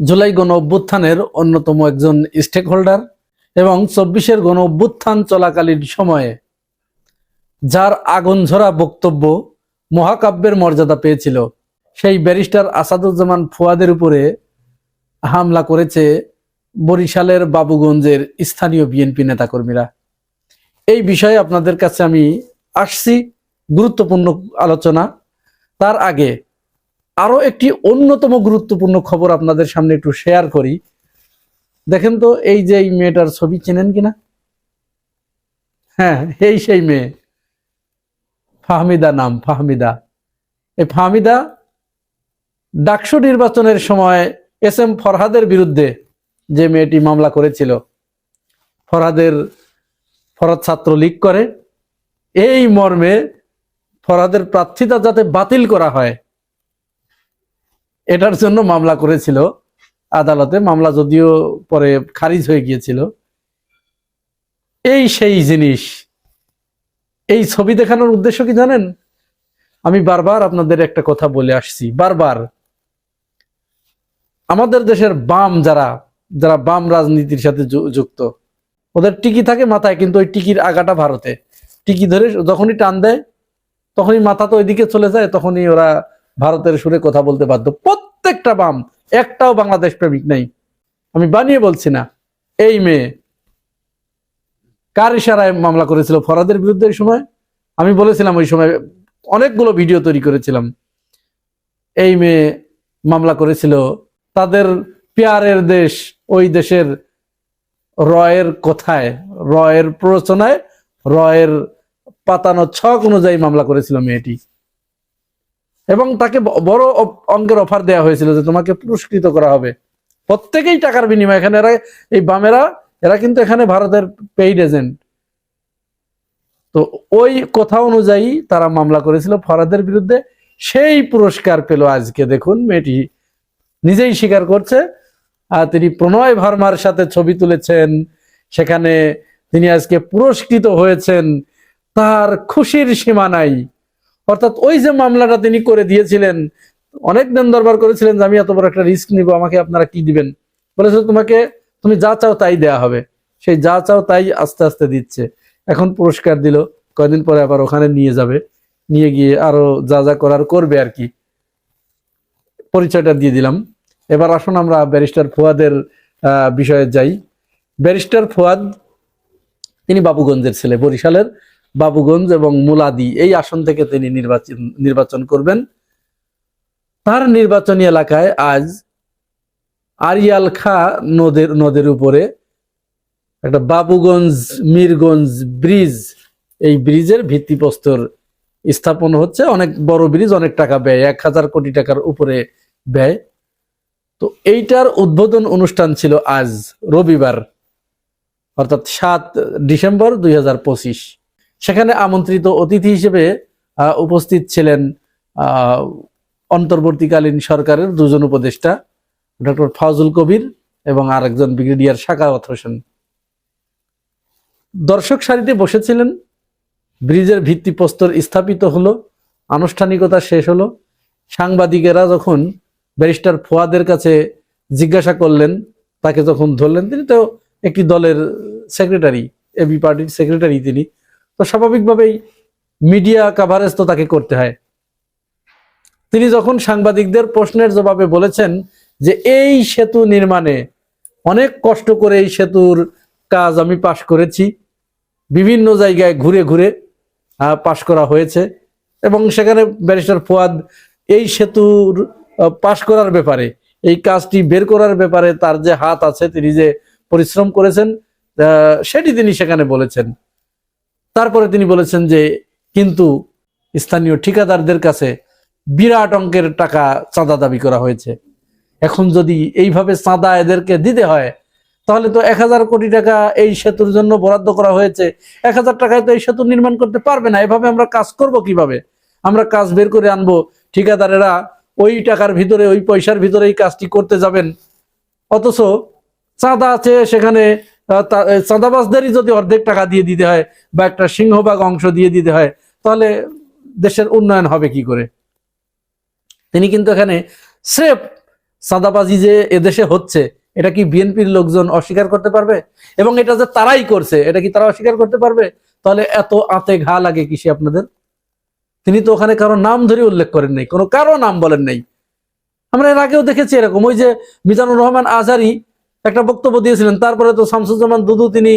জুলাই গণ অভ্যুত্থানের অন্যতম একজন স্টেক হোল্ডার এবং চব্বিশের গণ অভ্যুত্থান চলাকালীন সময়ে যার আগুন ঝরা বক্তব্য মহাকাব্যের মর্যাদা পেয়েছিল। সেই ব্যারিস্টার আসাদুজ্জামান ফুয়াদের উপরে হামলা করেছে বরিশালের বাবুগঞ্জের স্থানীয় বিএনপি নেতাকর্মীরা। এই বিষয়ে আপনাদের কাছে আমি আসছি। গুরুত্বপূর্ণ আলোচনা। তার আগে আরও একটি অন্যতম গুরুত্বপূর্ণ খবর আপনাদের সামনে একটু শেয়ার করি। দেখেন তো, এই যে এই মেয়েটার ছবি চেনেন কিনা? হ্যাঁ এই সেই মেয়ে। ফাহমিদা নাম, ফাহমিদা। এই ফাহমিদা ডাকসু নির্বাচনের সময় এস এম ফরহাদের বিরুদ্ধে যে মেয়েটি মামলা করেছিল, ফরহাদের ফরহাদ ছাত্রলীগ করে, এই মর্মে ফরহাদের প্রার্থিতা যাতে বাতিল করা হয় এটার জন্য মামলা করেছিল। আদালতে মামলা যদিও পরে খারিজ হয়ে গিয়েছিল। এই সেই জিনিস। এই ছবি দেখানোর উদ্দেশ্য কি জানেন? আমি বারবার আপনাদের একটা কথা বলে আসছি। বারবার। আমাদের দেশের বাম যারা যারা বাম রাজনীতির সাথে যুক্ত, ওদের টিকি থাকে মাথায়, কিন্তু ওই টিকির আগাটা ভারতে। টিকি ধরে যখনই টান দেয়, তখনই মাথা তো ওইদিকে চলে যায়, তখনই ওরা ভারতের সুরে কথা বলতে বাধ্য। প্রত্যেকটা বাম, একটাও বাংলাদেশ প্রেমিক নেই। আমি বানিয়ে বলছি না, এই মেয়ে কার ইশারায় মামলা করেছিল? ফরাদের বিরুদ্ধে এই সময়? আমি বলেছিলাম ওই সময় অনেকগুলো ভিডিও তৈরি করেছিলাম। এই মেয়ে মামলা করেছিল। তাদের পেয়ারের দেশ, ওই দেশের রয়ের কথায়, রয়ের প্ররোচনায়, রয়ের পাতানো ছক অনুযায়ী মামলা করেছিল মেয়েটি। এবং তাকে বড় অ- অঙ্কের অফার দেওয়া হয়েছিল যে তোমাকে পুরস্কৃত করা হবে। প্রত্যেকেই টাকার বিনিময়। এখানে এরা, এই বামেরা, এরা কিন্তু এখানে ভারতের পেইড এজেন্ট তো ওই কথা অনুযায়ী তারা মামলা করেছিল ফরাদের বিরুদ্ধে। সেই পুরস্কার পেল আজকে, দেখুন, মেয়েটি নিজেই স্বীকার করছে। আর তিনি প্রণয় ভার্মার সাথে ছবি তুলেছেন। সেখানে তিনি আজকে পুরস্কৃত হয়েছেন। তার খুশির সীমা নাই। অর্থাৎ ওই যে মামলাটা তিনি করে দিয়েছিলেন, অনেক দিন দরবার করেছিলেন যে আমি এত বড় একটা রিস্ক নিব, আমাকে আপনারা কি দিবেন? বলেছে তোমাকে, তুমি যা চাও তাই দেয়া হবে। সেই যা চাও তাই আস্তে আস্তে দিচ্ছে। এখন পুরস্কার দিল, কয়দিন পরে আবার ওখানে নিয়ে যাবে। নিয়ে গিয়ে আরও যা যা করার করবে আর কি। পরিচয়টা দিয়ে দিলাম। এবার আসুন আমরা ব্যারিস্টার ফুয়াদের বিষয়ে যাই। ব্যারিস্টার ফুয়াদ, তিনি বাবুগঞ্জের ছেলে, বরিশালের। বাবুগঞ্জ এবং মুলাদি এই আসন থেকে তিনি নির্বাচন নির্বাচন করবেন। তার নির্বাচনী এলাকায় আজ আরিয়াল খা নদের নদের উপরে একটা বাবুগঞ্জ, মিরগঞ্জ ব্রিজ, এই ব্রিজের ভিত্তিপ্রস্তর স্থাপন হচ্ছে। অনেক বড় ব্রিজ, অনেক টাকা ব্যয়, এক হাজার কোটি টাকার উপরে ব্যয়। তো এইটার উদ্বোধন অনুষ্ঠান ছিল আজ রবিবার, অর্থাৎ সাত ডিসেম্বর দুই হাজার পঁচিশ। সেখানে আমন্ত্রিত অতিথি হিসেবে উপস্থিত ছিলেন অন্তর্বর্তীকালীন সরকারের দুজন উপদেষ্টা, ডক্টর ফাজুল কবির এবং আরেকজন ব্রিগেডিয়ার শাকাওয়াত হোসেন দর্শক সারিতে বসেছিলেন, ব্রিজের ভিত্তিপ্রস্তর স্থাপিত হলো, আনুষ্ঠানিকতা শেষ হলো, সাংবাদিকেরা যখন ব্যারিস্টার ফোয়াদের কাছে জিজ্ঞাসা করলেন, তাকে যখন ধরলেন, তিনি তো একটি দলের সেক্রেটারি এবি পার্টির সেক্রেটারি তিনি তো স্বাভাবিকভাবেই মিডিয়া কাভারেজ তো তাকে করতে হয়। তিনি যখন সাংবাদিকদের প্রশ্নের জবাবে বলেছেন যে এই সেতু নির্মাণে অনেক কষ্ট করে এই সেতুর কাজ আমি পাশ করেছি, বিভিন্ন জায়গায় ঘুরে ঘুরে পাশ করা হয়েছে এবং সেখানে ব্যারিস্টার ফুয়াদ এই সেতুর পাশ করার ব্যাপারে, এই কাজটি বের করার ব্যাপারে তার যে হাত আছে, তিনি যে পরিশ্রম করেছেন সেটি তিনি সেখানে বলেছেন। তারপরে তিনি বলেছেন যে, কিন্তু স্থানীয় ঠিকাদারদের কাছে বিরাট অঙ্কের টাকা চাঁদা দাবি করা হয়েছে। এখন যদি এইভাবে চাঁদা এদেরকে দিতে হয়, তাহলে তো এক হাজার কোটি টাকা এই সেতুর জন্য বরাদ্দ করা হয়েছে। এক হাজার টাকায় তো এই সেতু নির্মাণ করতে পারবে না। এভাবে আমরা কাজ করব কীভাবে? আমরা কাজ বের করে আনব। ঠিকাদারেরা ওই টাকার ভিতরে, ওই পয়সার ভিতরে এই কাজটি করতে যাবেন। অথচ চাঁদা আছে সেখানে চাঁদাবাজদেরই যদি অর্ধেক টাকা দিয়ে দিতে হয় বা একটা সিংহভাগ অংশ দিয়ে দিতে হয়, তাহলে দেশের উন্নয়ন হবে কি করে? তিনি কিন্তু এখানে স্রেফ সাদাবাজি যে এদেশে হচ্ছে, এটা কি বিএনপির লোকজন অস্বীকার করতে পারবে? এবং এটা যে তারাই করছে, এটা কি তারা অস্বীকার করতে পারবে? তাহলে এত আতে ঘা লাগে কিসে আপনাদের? তিনি তো ওখানে কারও নাম ধরে উল্লেখ করেন নাই, কোনো কারও নাম বলেন নাই। আমরা এর আগেও দেখেছি এরকম, ওই যে মিজানুর রহমান আজারি একটা বক্তব্য দিয়েছিলেন, তারপরে তো শামসুজ্জামান দুদু তিনি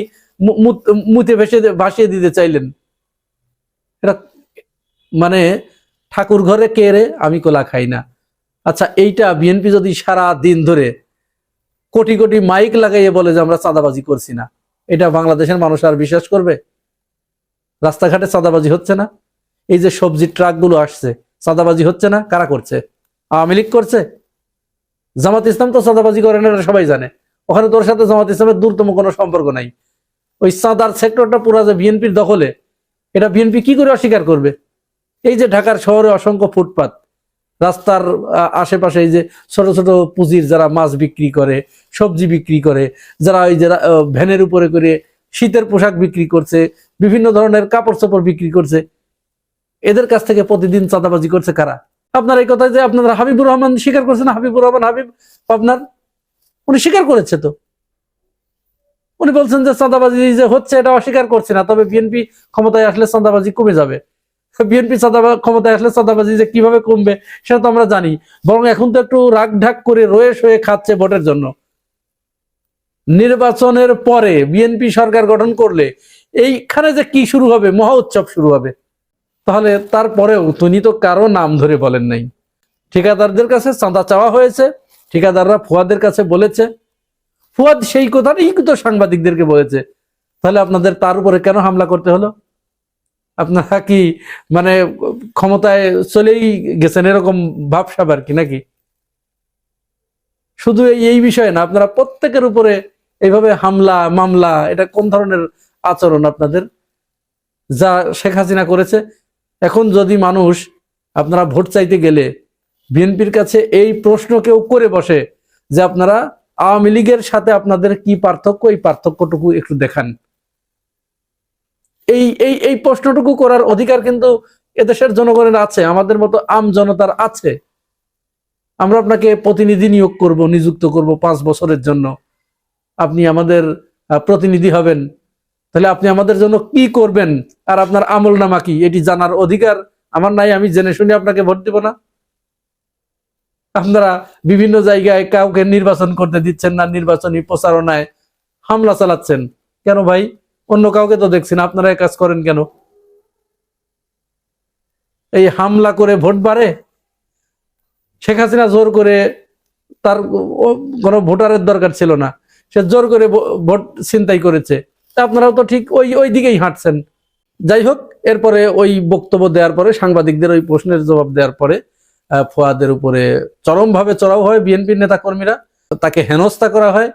মুতে ভেসে ভাসিয়ে দিতে চাইলেন। এটা মানে ঠাকুর ঘরে কে রে? আমি কোলা খাই না। আচ্ছা এইটা বিএনপি যদি সারা দিন ধরে কোটি কোটি মাইক লাগাইয়ে বলে যে আমরা চাঁদাবাজি করছি না, এটা বাংলাদেশের মানুষ আর বিশ্বাস করবে? রাস্তাঘাটে চাঁদাবাজি হচ্ছে না? এই যে সবজি ট্রাকগুলো আসছে, চাঁদাবাজি হচ্ছে না? কারা করছে? আওয়ামী লীগ করছে? জামাত ইসলাম তো চাঁদাবাজি করে না সবাই জানে। ওখানে তোর সাথে জামাত ইসলামের দূরতম কোনো সম্পর্ক নাই। ওই চাঁদার সেক্টরটা পুরো যে বিএনপির দখলে, এটা বিএনপি কি করে অস্বীকার করবে? এই যে ঢাকার শহরে অসংখ্য ফুটপাত, রাস্তার আশেপাশে এই যে ছোট ছোট পুঁজির যারা মাছ বিক্রি করে, সবজি বিক্রি করে, যারা ওই যারা ভ্যানের উপরে করে শীতের পোশাক বিক্রি করছে, বিভিন্ন ধরনের কাপড় চোপড় বিক্রি করছে, এদের কাছ থেকে প্রতিদিন চাঁদাবাজি করছে কারা? আপনার এই কথা যে আপনারা হাবিবুর রহমান স্বীকার করছেন হাবিবুর রহমান হাবিব আপনার? উনি স্বীকার করেছে তো। উনি বলছেন যে চাঁদাবাজি যে হচ্ছে, এটা অস্বীকার করছে না, তবে বিএনপি ক্ষমতায় আসলে চাঁদাবাজি কমে যাবে। বিএনপি চাঁদাবা, ক্ষমতায় আসলে চাঁদাবাজি যে কীভাবে কমবে, সেটা তো আমরা জানি। বরং এখন তো একটু রাগ ঢাক করে রয়ে সয়ে খাচ্ছে ভোটের জন্য। নির্বাচনের পরে বিএনপি সরকার গঠন করলে এইখানে যে কি শুরু হবে, মহা উৎসব শুরু হবে, তাহলে তারপরেও তিনি তো কারও নাম ধরে বলেন নাই। ঠিকাদারদের কাছে চাঁদা চাওয়া হয়েছে ঠিকাদাররা ফুয়াদের কাছে বলেছে, ফুয়াদ সেই কথাটাই তো সাংবাদিকদেরকে বলেছে। তাহলে আপনাদের তার উপরে কেন হামলা করতে হলো? আপনারা কি মানে ক্ষমতায় চলেই গেছেন এরকম ভাবসাব আর কি নাকি? শুধু এই বিষয়ে না, আপনারা প্রত্যেকের উপরে এইভাবে হামলা, মামলা, এটা কোন ধরনের আচরণ আপনাদের? যা শেখ হাসিনা করেছে। এখন যদি মানুষ আপনারা ভোট চাইতে গেলে বিএনপির কাছে এই প্রশ্ন কেউ করে বসে যে আপনারা আওয়ামী লীগের সাথে আপনাদের কি পার্থক্য? এই পার্থক্যটুকু একটু দেখান। এই এই এই প্রশ্নটুকু করার অধিকার কিন্তু এদেশের জনগণের আছে, আমাদের মতো আম জনতার আছে। আমরা আপনাকে প্রতিনিধি নিয়োগ করব, নিযুক্ত করব পাঁচ বছরের জন্য। আপনি আমাদের প্রতিনিধি হবেন। তাহলে আপনি আমাদের জন্য কি করবেন? আর আপনার আমল নামা কি? এটি জানার অধিকার আমার নাই, আমি জেনে শুনে আপনাকে ভোট দেব না। আপনারা বিভিন্ন জায়গায় কাউকে নির্বাচন করতে দিচ্ছেন না, নির্বাচনী প্রচারণায় হামলা চালাচ্ছেন। কেন ভাই? অন্য কাউকে তো দেখছেন আপনারা কাজ করেন কেন? এই হামলা করে ভোট বাড়ে? শেখ হাসিনা জোর করে তার কোনো ভোটারের দরকার ছিল না। সে জোর করে ভোট ছিনতাই করেছে। আপনারাও তো ঠিক ওই ওই দিকেই হাঁটছেন। যাই হোক, এরপরে ওই বক্তব্য দেওয়ার পরে, সাংবাদিকদের ওই প্রশ্নের জবাব দেওয়ার পরে ফুয়াদের উপরে চরমভাবে চড়াও হয় বিএনপির নেতা কর্মীরা তাকে হেনস্থা করা হয়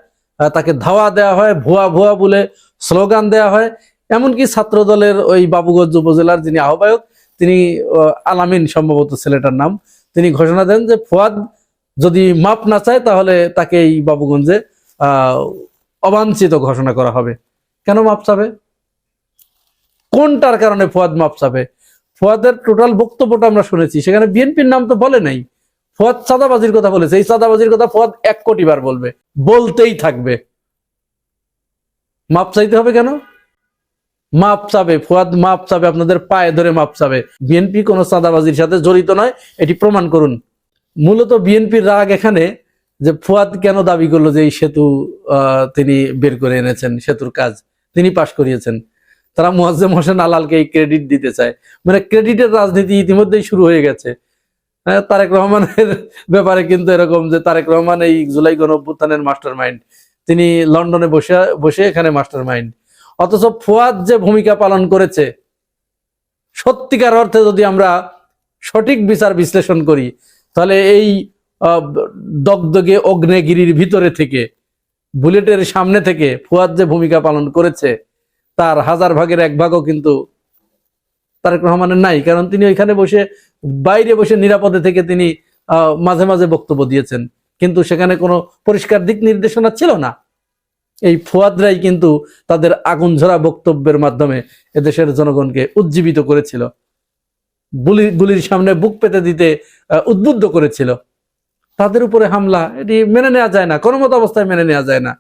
তাকে ধাওয়া দেওয়া হয়, ভুয়া ভুয়া বলে স্লোগান দেওয়া হয়। এমনকি ছাত্র দলের ওই বাবুগঞ্জ উপজেলার যিনি আহ্বায়ক, তিনি আলামিন সম্ভবত ছেলেটার নাম, তিনি ঘোষণা দেন যে ফুয়াদ যদি মাপ না চায় তাহলে তাকে এই বাবুগঞ্জে অবাঞ্ছিত ঘোষণা করা হবে। কেন মাপ চাবে? কোনটার কারণে ফুয়াদ মাপ চাবে? ফুয়াদের টোটাল বক্তব্যটা আমরা শুনেছি। সেখানে বিএনপির নাম তো বলে নাই। ফুয়াদ চাঁদাবাজির কথা বলেছে। এই চাঁদাবাজির কথা ফুয়াদ এক কোটি বার বলবে। বলতেই থাকবে। মাপ চাইতে হবে কেন? মাপ চাবে। ফুয়াদ মাপ চাবে, আপনাদের পায়ে ধরে মাপ চাবে। বিএনপি কোনো চাঁদাবাজির সাথে জড়িত নয়, এটি প্রমাণ করুন। মূলত বিএনপির রাগ এখানে যে ফুয়াদ কেন দাবি করল যে এই সেতু তিনি বের করে এনেছেন, সেতুর কাজ তিনি পাশ করিয়েছেন। তারা মোয়াজ্জেম হোসেন আলালকে এই ক্রেডিট দিতে চায়। মানে ক্রেডিটের রাজনীতি ইতিমধ্যেই শুরু হয়ে গেছে। হ্যাঁ, তারেক রহমানের ব্যাপারে কিন্তু এরকম যে তারেক রহমান এই জুলাই গণ অভ্যুত্থানের মাস্টার মাইন্ড তিনি লন্ডনে বসে বসে এখানে মাস্টার মাইন্ড অথচ ফুয়াদ যে ভূমিকা পালন করেছে সত্যিকার অর্থে যদি আমরা সঠিক বিচার বিশ্লেষণ করি তাহলে এই দগদগে অগ্নেগিরির ভিতরে থেকে বুলেটের সামনে থেকে ফুয়াদ যে ভূমিকা পালন করেছে তার হাজার ভাগের এক ভাগও কিন্তু তারেক রহমানের নাই, কারণ তিনি ওইখানে বসে, বাইরে বসে নিরাপদে থেকে তিনি মাঝে মাঝে বক্তব্য দিয়েছেন। কিন্তু সেখানে কোনো পরিষ্কার দিক নির্দেশনা ছিল না। এই ফুয়াদরাই কিন্তু তাদের আগুন ঝরা বক্তব্যের মাধ্যমে এদেশের জনগণকে উজ্জীবিত করেছিল। গুলি গুলির সামনে বুক পেতে দিতে উদ্বুদ্ধ করেছিল। তাদের উপরে হামলা, এটি মেনে নেওয়া যায় না, কোনো মতো অবস্থায় মেনে নেওয়া যায় না।